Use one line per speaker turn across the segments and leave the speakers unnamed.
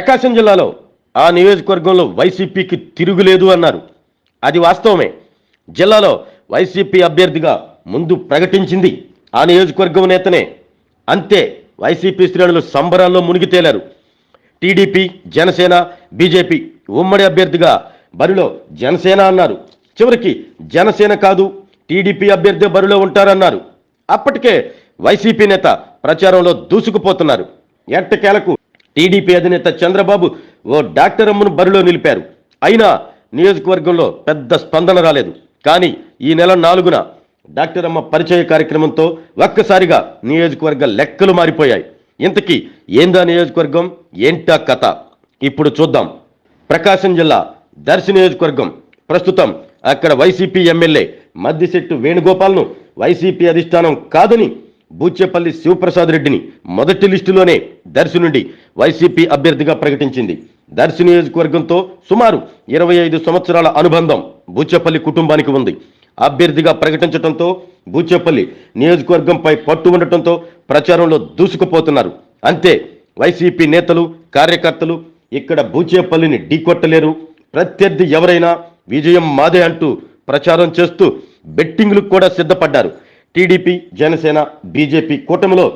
ప్రకాశం జిల్లాలో ఆ నియోజకవర్గంలో వైసీపీకి తిరుగులేదు అన్నారు. అది వాస్తవమే. జిల్లాలో వైసీపీ అభ్యర్థిగా ముందు ప్రకటించింది ఆ నియోజకవర్గం నేతనే. అంతే వైసీపీ శ్రేణులు సంబరాల్లో మునిగి తేలారు. టీడీపీ జనసేన బీజేపీ ఉమ్మడి అభ్యర్థిగా బరిలో జనసేన అన్నారు. చివరికి జనసేన కాదు టీడీపీ అభ్యర్థి బరిలో ఉంటారన్నారు. అప్పటికే వైసీపీ నేత ప్రచారంలో దూసుకుపోతున్నారు. ఎట్టకేలకు టీడీపీ అధినేత చంద్రబాబు ఓ డాక్టర్ అమ్మను బరిలో నిలిపారు. అయినా నియోజకవర్గంలో పెద్ద స్పందన రాలేదు. కానీ ఈ నెల నాలుగున డాక్టర్ అమ్మ పరిచయ కార్యక్రమంతో ఒక్కసారిగా నియోజకవర్గ లెక్కలు మారిపోయాయి. ఇంతకీ ఏందా నియోజకవర్గం? ఏంటా కథ? ఇప్పుడు చూద్దాం. ప్రకాశం జిల్లా దర్శి నియోజకవర్గం. ప్రస్తుతం అక్కడ వైసీపీ ఎమ్మెల్యే మద్దిశెట్టు వేణుగోపాల్ను వైసీపీ అధిష్టానం కాదని బూచేపల్లి శివప్రసాద్ రెడ్డిని మొదటి లిస్టులోనే దర్శి నుండి వైసీపీ అభ్యర్థిగా ప్రకటించింది. దర్శి నియోజకవర్గంతో సుమారు ఇరవై ఐదు సంవత్సరాల అనుబంధం బూచేపల్లి కుటుంబానికి ఉంది. అభ్యర్థిగా ప్రకటించడంతో బూచేపల్లి నియోజకవర్గంపై పట్టు ఉండటంతో ప్రచారంలో దూసుకుపోతున్నారు. అంతే వైసీపీ నేతలు కార్యకర్తలు ఇక్కడ బూచేపల్లిని ఢీకొట్టలేరు. ప్రత్యర్థి ఎవరైనా విజయం మాదే అంటూ ప్రచారం చేస్తూ బెట్టింగ్లకు కూడా సిద్ధపడ్డారు. టీడీపీ జనసేన బీజేపీ కూటమిలో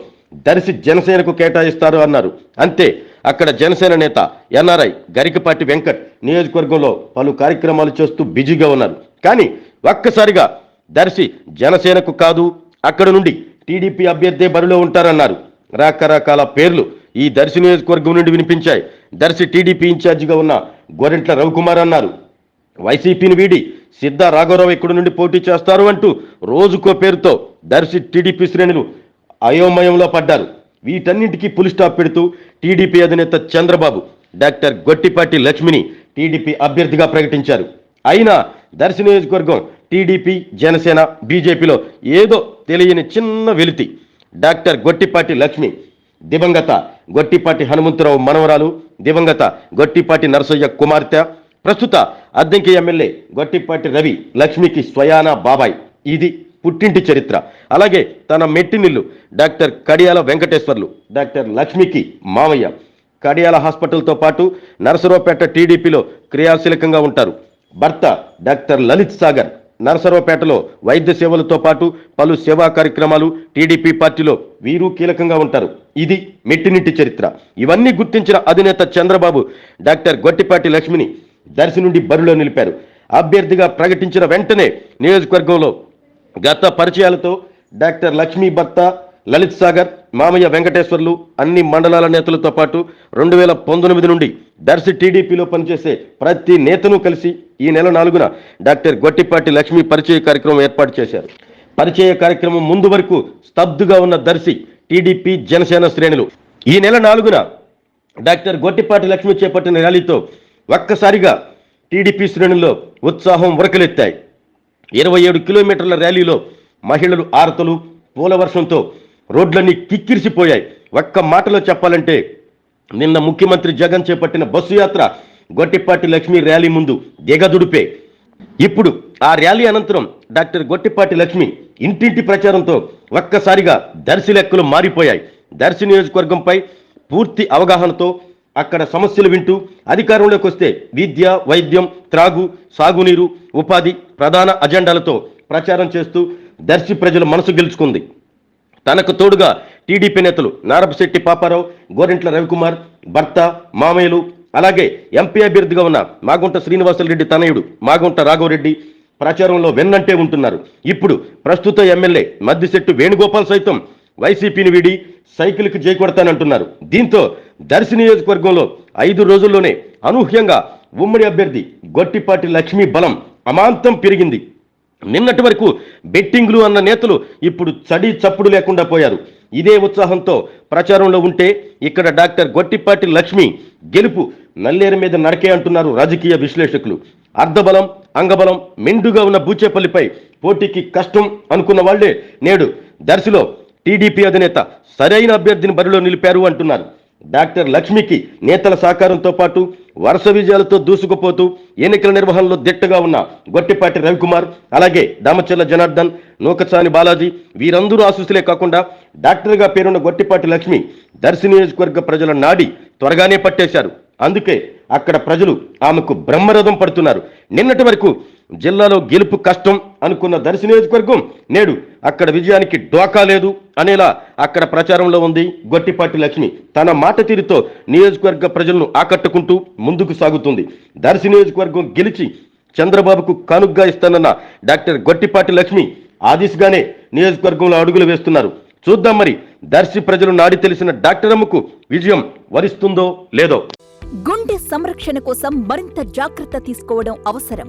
దర్శి జనసేనకు కేటాయిస్తారు అన్నారు. అంతే అక్కడ జనసేన నేత ఎన్ఆర్ఐ గరికపాటి వెంకట్ నియోజకవర్గంలో పలు కార్యక్రమాలు చేస్తూ బిజీగా ఉన్నారు. కానీ ఒక్కసారిగా దర్శి జనసేనకు కాదు అక్కడ నుండి టీడీపీ అభ్యర్థి బరిలో ఉంటారన్నారు. రకరకాల పేర్లు ఈ దర్శి నియోజకవర్గం నుండి వినిపించాయి. దర్శి టీడీపీ ఇన్ఛార్జిగా ఉన్న గోరెంట్ల రవికుమార్ అన్నారు. వైసీపీని వీడి సిద్ధ రాఘవరావు ఇక్కడి నుండి పోటీ చేస్తారు అంటూ రోజుకో పేరుతో దర్శి టీడీపీ శ్రేణులు అయోమయంలో పడ్డారు. వీటన్నింటికీ పులి స్టాప్ పెడుతూ టీడీపీ అధినేత చంద్రబాబు డాక్టర్ గొట్టిపాటి లక్ష్మిని టీడీపీ అభ్యర్థిగా ప్రకటించారు. అయినా దర్శి నియోజకవర్గం టీడీపీ జనసేన బీజేపీలో ఏదో తెలియని చిన్న వెలితి. డాక్టర్ గొట్టిపాటి లక్ష్మి దివంగత గొట్టిపాటి హనుమంతరావు మనవరాలు దివంగత గొట్టిపాటి నరసయ్య కుమార్తె ప్రస్తుత అద్దెంకి ఎమ్మెల్యే గొట్టిపాటి రవి లక్ష్మికి స్వయానా బాబాయ్. ఇది పుట్టింటి చరిత్ర. అలాగే తన మెట్టినిల్లు డాక్టర్ కడియాల వెంకటేశ్వర్లు డాక్టర్ లక్ష్మికి మామయ్య కడియాల హాస్పిటల్తో పాటు నరసరావుపేట టీడీపీలో క్రియాశీలకంగా ఉంటారు. భర్త డాక్టర్ లలిత్ సాగర్ నరసరావుపేటలో వైద్య సేవలతో పాటు పలు సేవా కార్యక్రమాలు టీడీపీ పార్టీలో వీరు కీలకంగా ఉంటారు. ఇది మెట్టినింటి చరిత్ర. ఇవన్నీ గుర్తించిన అధినేత చంద్రబాబు డాక్టర్ గొట్టిపాటి లక్ష్మిని దర్శి నుండి బరిలో నిలిపారు. అభ్యర్థిగా ప్రకటించిన వెంటనే నియోజకవర్గంలో గత పరిచయాలతో డాక్టర్ లక్ష్మీ భర్త లలిత్ సాగర్ మామయ్య వెంకటేశ్వర్లు అన్ని మండలాల నేతలతో పాటు రెండు వేల పంతొమ్మిది నుండి దర్శి టీడీపీలో పనిచేసే ప్రతి నేతను కలిసి ఈ నెల నాలుగున డాక్టర్ గొట్టిపాటి లక్ష్మి పరిచయ కార్యక్రమం ఏర్పాటు చేశారు. పరిచయ కార్యక్రమం ముందు వరకు స్తబ్దుగా ఉన్న దర్శి టీడీపీ జనసేన శ్రేణులు. ఈ నెల నాలుగున డాక్టర్ గొట్టిపాటి లక్ష్మి చేపట్టిన ర్యాలీతో ఒక్కసారిగా టీడీపీ శ్రేణుల్లో ఉత్సాహం ఉరకలెత్తాయి. ఇరవై ఏడు కిలోమీటర్ల ర్యాలీలో మహిళలు ఆరతలు పూల వర్షంతో రోడ్లన్నీ కిక్కిరిసిపోయాయి. ఒక్క మాటలో చెప్పాలంటే నిన్న ముఖ్యమంత్రి జగన్ చేపట్టిన బస్సు యాత్ర గొట్టిపాటి లక్ష్మి ర్యాలీ ముందు దిగదుడిపే. ఇప్పుడు ఆ ర్యాలీ అనంతరం డాక్టర్ గొట్టిపాటి లక్ష్మి ఇంటింటి ప్రచారంతో ఒక్కసారిగా దర్శి లెక్కలు మారిపోయాయి. దర్శి నియోజకవర్గంపై పూర్తి అవగాహనతో అక్కడ సమస్యలు వింటూ అధికారంలోకి వస్తే విద్య వైద్యం త్రాగు సాగునీరు ఉపాధి ప్రధాన అజెండాలతో ప్రచారం చేస్తూ దర్శి ప్రజల మనసు గెలుచుకుంది. తనకు తోడుగా టీడీపీ నేతలు నారపశెట్టి పాపారావు గోరెంట్ల రవికుమార్ భర్త మామయ్యలు అలాగే ఎంపీ అభ్యర్థిగా ఉన్న మాగుంట శ్రీనివాసరెడ్డి తనయుడు మాగుంట రాఘవరెడ్డి ప్రచారంలో వెన్నంటే ఉంటున్నారు. ఇప్పుడు ప్రస్తుత ఎమ్మెల్యే మద్దిశెట్టు వేణుగోపాల్ సైతం వైసీపీని వీడి సైకిల్కి చేకొడతానంటున్నారు దీంతో దర్శి నియోజకవర్గంలో ఐదు రోజుల్లోనే అనూహ్యంగా ఉమ్మడి అభ్యర్థి గొట్టిపాటి లక్ష్మీ బలం అమాంతం పెరిగింది. నిన్నటి వరకు బెట్టింగ్లు అన్న నేతలు ఇప్పుడు చడి చప్పుడు లేకుండా పోయారు. ఇదే ఉత్సాహంతో ప్రచారంలో ఉంటే ఇక్కడ డాక్టర్ గొట్టిపాటి లక్ష్మి గెలుపు నల్లేరు మీద నడకే అంటున్నారు రాజకీయ విశ్లేషకులు. అర్ధబలం అంగబలం మెండుగా ఉన్న బూచేపల్లిపై పోటీకి కష్టం అనుకున్న వాళ్ళే నేడు దర్శిలో టీడీపీ అధినేత సరైన అభ్యర్థిని బరిలో నిలిపారు అంటున్నారు. డాక్టర్ లక్ష్మికి నేతల సహకారంతో పాటు వరుస విజయాలతో దూసుకుపోతూ ఎన్నికల నిర్వహణలో దిట్టగా ఉన్న గొట్టిపాటి రవికుమార్ అలాగే దామచర్ల జనార్దన్ నూకసాని బాలాజీ వీరందరూ ఆశీస్సులే కాకుండా డాక్టర్గా పేరున్న గొట్టిపాటి లక్ష్మి దర్శి నియోజకవర్గ ప్రజల నాడి త్వరగానే పట్టేశారు. అందుకే అక్కడ ప్రజలు ఆమెకు బ్రహ్మరథం పడుతున్నారు. నిన్నటి వరకు జిల్లాలో గెలుపు కష్టం అనుకున్న దర్శి నియోజకవర్గం నేడు అక్కడ విజయానికి డోకా లేదు అనేలా అక్కడ ప్రచారంలో ఉంది గొట్టిపాటి లక్ష్మి. తన మాట తీరుతో నియోజకవర్గ ప్రజలను ఆకట్టుకుంటూ ముందుకు సాగుతుంది. దర్శి నియోజకవర్గం గెలిచి చంద్రబాబుకు కానుగ్గా ఇస్తానన్న డాక్టర్ గొట్టిపాటి లక్ష్మి ఆ దిశగానే నియోజకవర్గంలో అడుగులు వేస్తున్నారు. చూద్దాం మరి దర్శి ప్రజలు నాడి తెలిసిన డాక్టర్ అమ్మకు విజయం వరిస్తుందో లేదో.
గుండె సంరక్షణ కోసం మరింత జాగ్రత్త తీసుకోవడం అవసరం.